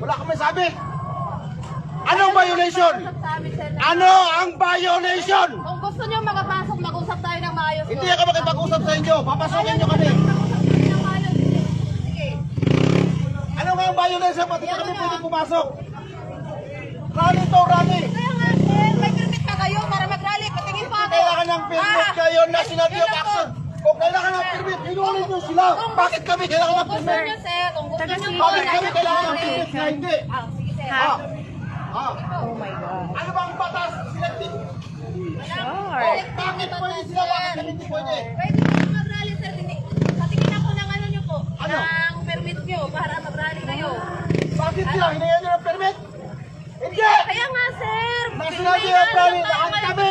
Wala kang may sabi. Anong violation? Ano ang violation? Kung gusto niyo makapasok, mag-usap tayo ng maayos. Hindi ako makipag-usap sa inyo. Papasukin nyo kami. Ano nga ang violation? Pati na kami pwede pumasok. Rally to, rally. Kaya nga, sir, may permit pa kayo para mag-rally. Patingin pa ako. Kailangan ng permit Ah, kayo National yun kailangan ng permit, inulit nyo sila. Bakit kami kailangan ng Kung gusto permit? niyo, sir, kung gusto niyo po, Bakit kami kailangan ng permit na hindi? Ah, sige, sir. Ah. Ah. Oh my God. Ano ba ang batas? Selective. Sure. Bakit pwede sila? Bakit kami hindi pwede? Pwede po mag-rally, sir. Hindi. Patingin ako ng ano niyo po. Ano? Ng permit niyo para mag-rally kayo. Bakit sila? Hinayan nyo ng permit? Hindi! Kaya nga, sir. May Youth ano Rally,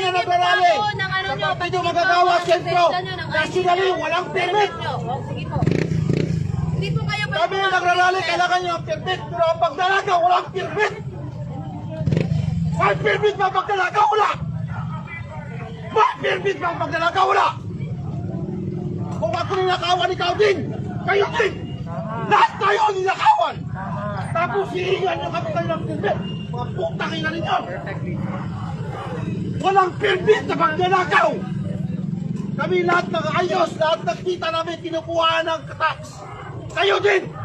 may kami na ako ng Sa Partido Magagawa Sentro, nationally, walang permit. Oh, sige po. Hindi po kayo Kami nagrarally, kailangan nyo ng permit. Pero ang pagdalaga, walang permit. May permit ba ang pagdalaga? Wala. May permit ba ang pagdalaga? Wala. Kung ako ninakawan, ikaw din. Kayo din. Lahat tayo ninakawan. Tapos hihingan nyo kami kayo ng permit. Mga putang ina ninyo. Walang permit sa pagdalagaw. Kami lahat nag-ayos, lahat ng kita namin kinukuha ng tax. Kayo din!